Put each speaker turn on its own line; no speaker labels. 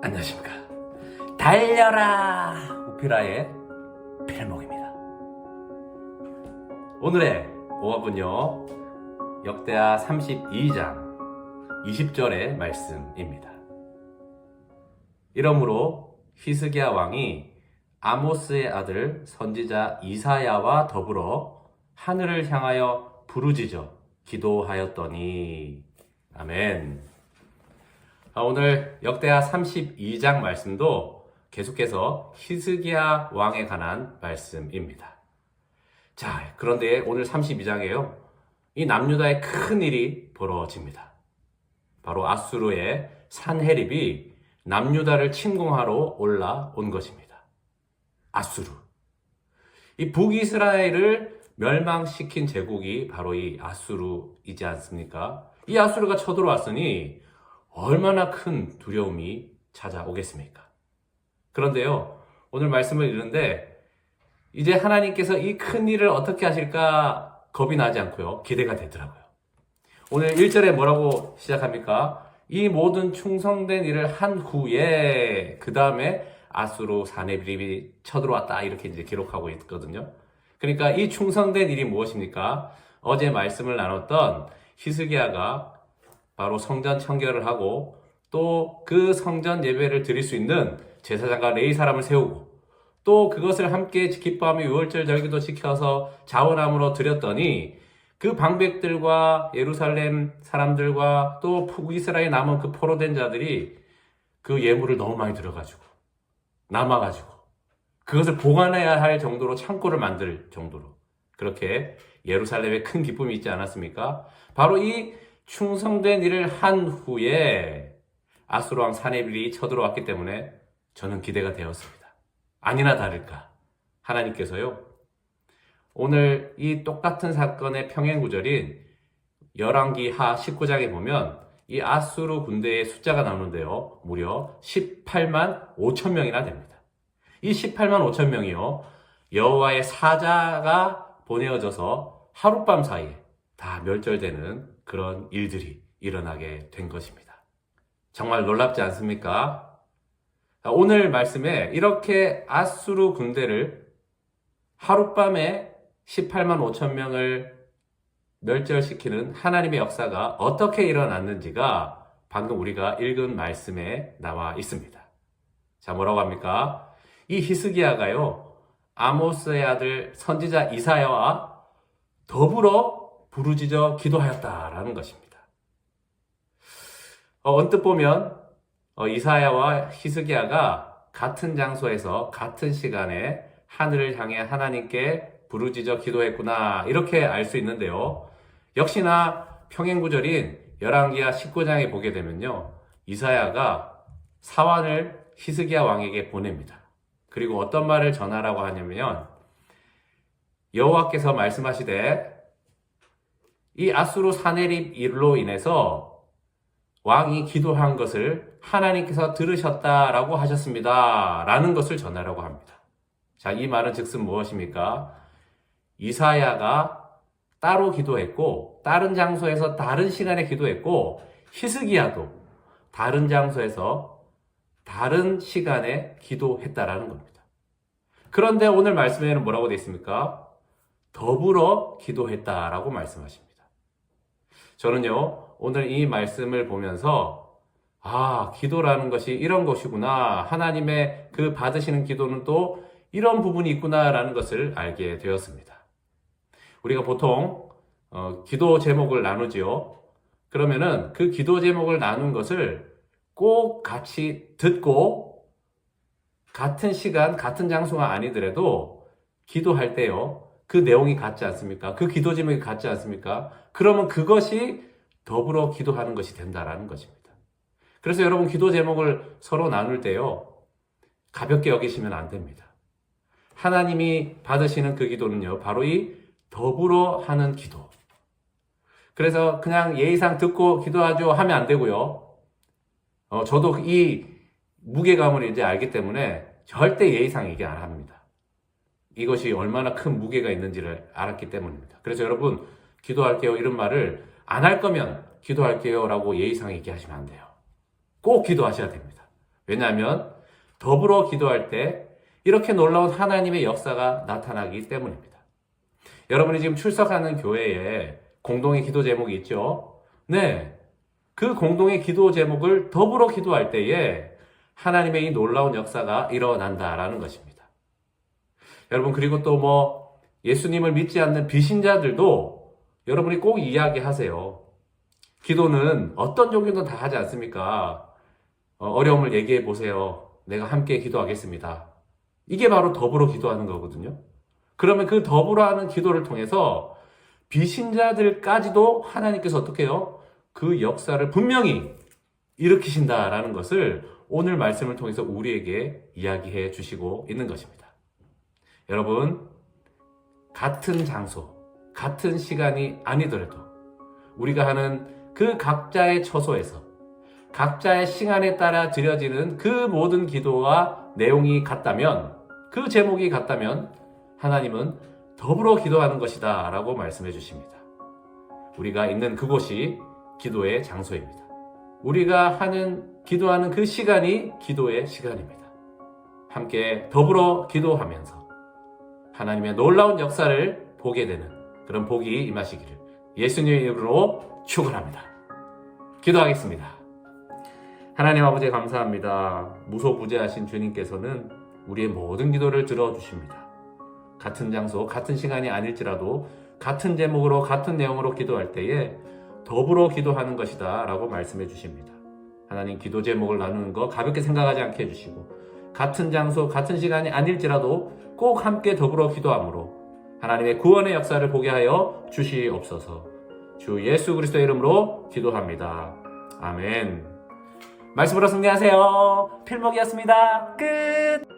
안녕하십니까. 달려라! 오피라의 필목입니다. 오늘의 오합은요, 역대하 32장 20절의 말씀입니다. 이러므로 히스기야 왕이 아모스의 아들 선지자 이사야와 더불어 하늘을 향하여 부르짖어 기도하였더니 아멘. 아, 오늘 역대하 32장 말씀도 계속해서 히스기야 왕에 관한 말씀입니다. 자, 그런데 오늘 32장에요. 이 남유다에 큰 일이 벌어집니다. 바로 아수르의 산헤립이 남유다를 침공하러 올라온 것입니다. 아수르. 이 북이스라엘을 멸망시킨 제국이 바로 이 아수르이지 않습니까? 이 아수르가 쳐들어왔으니 얼마나 큰 두려움이 찾아오겠습니까? 그런데요, 오늘 말씀을 읽는데, 이제 하나님께서 이 큰 일을 어떻게 하실까 겁이 나지 않고요, 기대가 되더라고요. 오늘 1절에 뭐라고 시작합니까? 이 모든 충성된 일을 한 후에, 그 다음에 아수로 사네비립이 쳐들어왔다, 이렇게 이제 기록하고 있거든요. 그러니까 이 충성된 일이 무엇입니까? 어제 말씀을 나눴던 히스기야가 바로 성전 청결을 하고 또 그 성전 예배를 드릴 수 있는 제사장과 레이 사람을 세우고 또 그것을 함께 기뻐하며 유월절 절기도 지켜서 자원함으로 드렸더니 그 방백들과 예루살렘 사람들과 또 북이스라엘 남은 그 포로된 자들이 그 예물을 너무 많이 들어가지고 남아가지고 그것을 보관해야 할 정도로 창고를 만들 정도로 그렇게 예루살렘에 큰 기쁨이 있지 않았습니까? 바로 이 충성된 일을 한 후에 아수르왕 사네빌이 쳐들어왔기 때문에 저는 기대가 되었습니다. 아니나 다를까 하나님께서요 오늘 이 똑같은 사건의 평행 구절인 열왕기 하 19장에 보면 이 아수르 군대의 숫자가 나오는데요 무려 18만 5천 명이나 됩니다. 이 18만 5천 명이요 여호와의 사자가 보내어져서 하룻밤 사이에 다 멸절되는 그런 일들이 일어나게 된 것입니다. 정말 놀랍지 않습니까? 오늘 말씀에 이렇게 아수르 군대를 하룻밤에 18만 5천 명을 멸절시키는 하나님의 역사가 어떻게 일어났는지가 방금 우리가 읽은 말씀에 나와 있습니다. 자, 뭐라고 합니까? 이 히스기야가요, 아모스의 아들 선지자 이사야와 더불어 부르짖어 기도하였다라는 것입니다. 어, 언뜻 보면 어, 이사야와 히스기야가 같은 장소에서 같은 시간에 하늘을 향해 하나님께 부르짖어 기도했구나 이렇게 알 수 있는데요. 역시나 평행 구절인 열왕기하 19장에 보게 되면요. 이사야가 사환을 히스기야 왕에게 보냅니다. 그리고 어떤 말을 전하라고 하냐면 여호와께서 말씀하시되 이 아수르 사네립 일로 인해서 왕이 기도한 것을 하나님께서 들으셨다라고 하셨습니다. 라는 것을 전하라고 합니다. 자, 이 말은 즉슨 무엇입니까? 이사야가 따로 기도했고, 다른 장소에서 다른 시간에 기도했고, 히스기야도 다른 장소에서 다른 시간에 기도했다라는 겁니다. 그런데 오늘 말씀에는 뭐라고 되어 있습니까? 더불어 기도했다라고 말씀하십니다. 저는요, 오늘 이 말씀을 보면서, 아, 기도라는 것이 이런 것이구나. 하나님의 그 받으시는 기도는 또 이런 부분이 있구나라는 것을 알게 되었습니다. 우리가 보통, 어, 기도 제목을 나누지요. 그러면은 그 기도 제목을 나눈 것을 꼭 같이 듣고, 같은 시간, 같은 장소가 아니더라도 기도할 때요. 그 내용이 같지 않습니까? 그 기도 제목이 같지 않습니까? 그러면 그것이 더불어 기도하는 것이 된다라는 것입니다. 그래서 여러분 기도 제목을 서로 나눌 때요. 가볍게 여기시면 안 됩니다. 하나님이 받으시는 그 기도는요. 바로 이 더불어 하는 기도. 그래서 그냥 예의상 듣고 기도하죠 하면 안 되고요. 어, 저도 이 무게감을 이제 알기 때문에 절대 예의상 얘기 안 합니다. 이것이 얼마나 큰 무게가 있는지를 알았기 때문입니다. 그래서 여러분, 기도할게요. 이런 말을 안 할 거면 기도할게요. 라고 예의상 얘기하시면 안 돼요. 꼭 기도하셔야 됩니다. 왜냐하면 더불어 기도할 때 이렇게 놀라운 하나님의 역사가 나타나기 때문입니다. 여러분이 지금 출석하는 교회에 공동의 기도 제목이 있죠? 네. 그 공동의 기도 제목을 더불어 기도할 때에 하나님의 이 놀라운 역사가 일어난다라는 것입니다. 여러분, 그리고 또 뭐 예수님을 믿지 않는 비신자들도 여러분이 꼭 이야기하세요. 기도는 어떤 종류도 다 하지 않습니까? 어, 어려움을 얘기해 보세요. 내가 함께 기도하겠습니다. 이게 바로 더불어 기도하는 거거든요. 그러면 그 더불어 하는 기도를 통해서 비신자들까지도 하나님께서 어떻게 해요? 그 역사를 분명히 일으키신다라는 것을 오늘 말씀을 통해서 우리에게 이야기해 주시고 있는 것입니다. 여러분, 같은 장소, 같은 시간이 아니더라도 우리가 하는 그 각자의 처소에서 각자의 시간에 따라 드려지는 그 모든 기도와 내용이 같다면 그 제목이 같다면 하나님은 더불어 기도하는 것이다 라고 말씀해 주십니다. 우리가 있는 그곳이 기도의 장소입니다. 우리가 하는 기도하는 그 시간이 기도의 시간입니다. 함께 더불어 기도하면서 하나님의 놀라운 역사를 보게 되는 그런 복이 임하시기를 예수님의 이름으로 축원합니다. 기도하겠습니다. 하나님 아버지 감사합니다. 무소부재하신 주님께서는 우리의 모든 기도를 들어주십니다. 같은 장소, 같은 시간이 아닐지라도 같은 제목으로 같은 내용으로 기도할 때에 더불어 기도하는 것이다 라고 말씀해 주십니다. 하나님 기도 제목을 나누는 거 가볍게 생각하지 않게 해주시고 같은 장소, 같은 시간이 아닐지라도 꼭 함께 더불어 기도함으로 하나님의 구원의 역사를 보게 하여 주시옵소서. 주 예수 그리스도의 이름으로 기도합니다. 아멘. 말씀으로 승리하세요. 필목이었습니다. 끝!